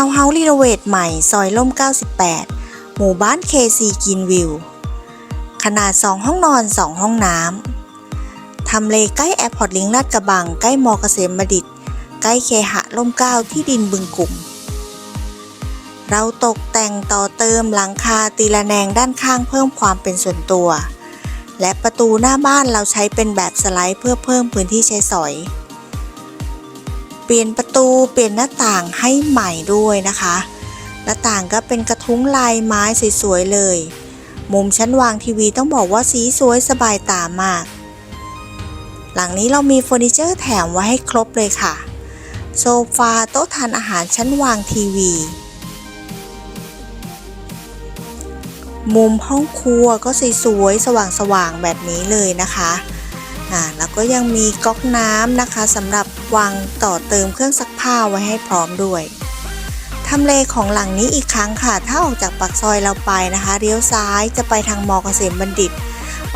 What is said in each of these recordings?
าวน์เฮาส์รีโนเวทใหม่ ซอยล่ม 98 หมู่บ้าน KC กินวิว ขนาด 2 ห้องนอน 2 ห้องน้ำ ทำเลใกล้แอร์พอร์ตลิงลาดกระบัง ใกล้มอเกษมบัณฑิต ใกล้เคหะล่มเก้าที่ดินบึงกลุ่ม เราตกแต่งต่อเติมหลังคาตีละแนงด้านข้างเพิ่มความเป็นส่วนตัว และประตูหน้าบ้านเราใช้เป็นแบบสไลด์เพื่อเพิ่มพื้นที่ใช้สอย ปลี่ยนประตูเปลี่ยนหน้าต่างให้ใหม่ด้วยนะคะ หน้าต่างก็เป็นกระทุ้งลายไม้สวยๆเลย มุมชั้นวางทีวีต้องบอกว่าสีสวยสบายตามาก หลังนี้เรามีเฟอร์นิเจอร์แถมไว้ให้ครบเลยค่ะ โซฟาโต๊ะทานอาหารชั้นวางทีวี มุมห้องครัวก็สวยๆสว่างๆแบบนี้เลยนะคะ อ่าแล้วก็ยังมีก๊อกน้ำนะคะสำหรับวางต่อเติมเครื่องซักผ้าไว้ให้พร้อมด้วยทำเลของหลังนี้อีกครั้งค่ะ ถ้าออกจากปากซอยเราไปนะคะเลี้ยวซ้ายจะไปทางมอเกษมบัณฑิต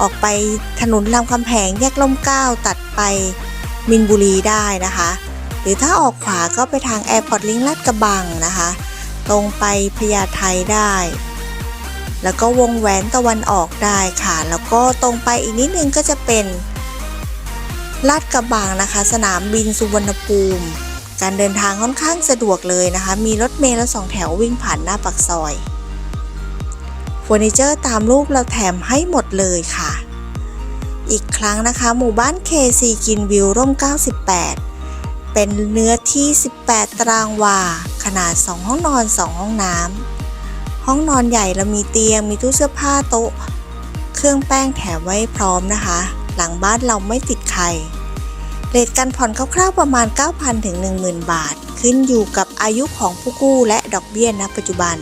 ออกไปถนนรามคำแหงแยกล่มเก้าตัดไปมินบุรีได้นะคะ หรือถ้าออกขวาก็ไปทางแอร์พอร์ตลิงก์ลาดกระบังนะคะ ตรงไปพญาไทได้ แล้วก็วงแหวนตะวันออกได้ค่ะ แล้วก็ตรงไปอีกนิดนึงก็จะเป็น ลาดกระบังนะคะ สนามบินสุวรรณภูมิ การเดินทางค่อนข้างสะดวกเลยนะคะ มีรถเมล์และสองแถววิ่งผ่านหน้าปากซอยเฟอร์นิเจอร์ตามรูปเราแถมให้หมดเลยค่ะ อีกครั้งนะคะ หมู่บ้าน KC กินวิวร่ม 98 เป็นเนื้อที่ 18 ตารางวา ขนาด 2 ห้องนอน 2 ห้องน้ำ ห้องนอนใหญ่เรามีเตียง มีตู้เสื้อผ้าโต๊ะ เครื่องแป้งแถมไว้พร้อมนะคะ หลังบ้านเราไม่ติดใครเรทการผ่อนคร่าวๆประมาณ 9,000 ถึง 10,000 บาท ขึ้นอยู่กับอายุของผู้กู้และดอกเบี้ยณปัจจุบัน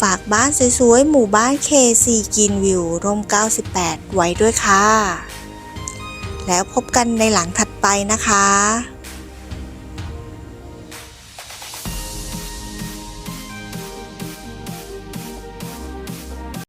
ฝากบ้านสวยๆ หมู่บ้าน KC กินวิวร่ม 98 ไว้ด้วยค่ะ แล้วพบกันในหลังถัดไปนะคะ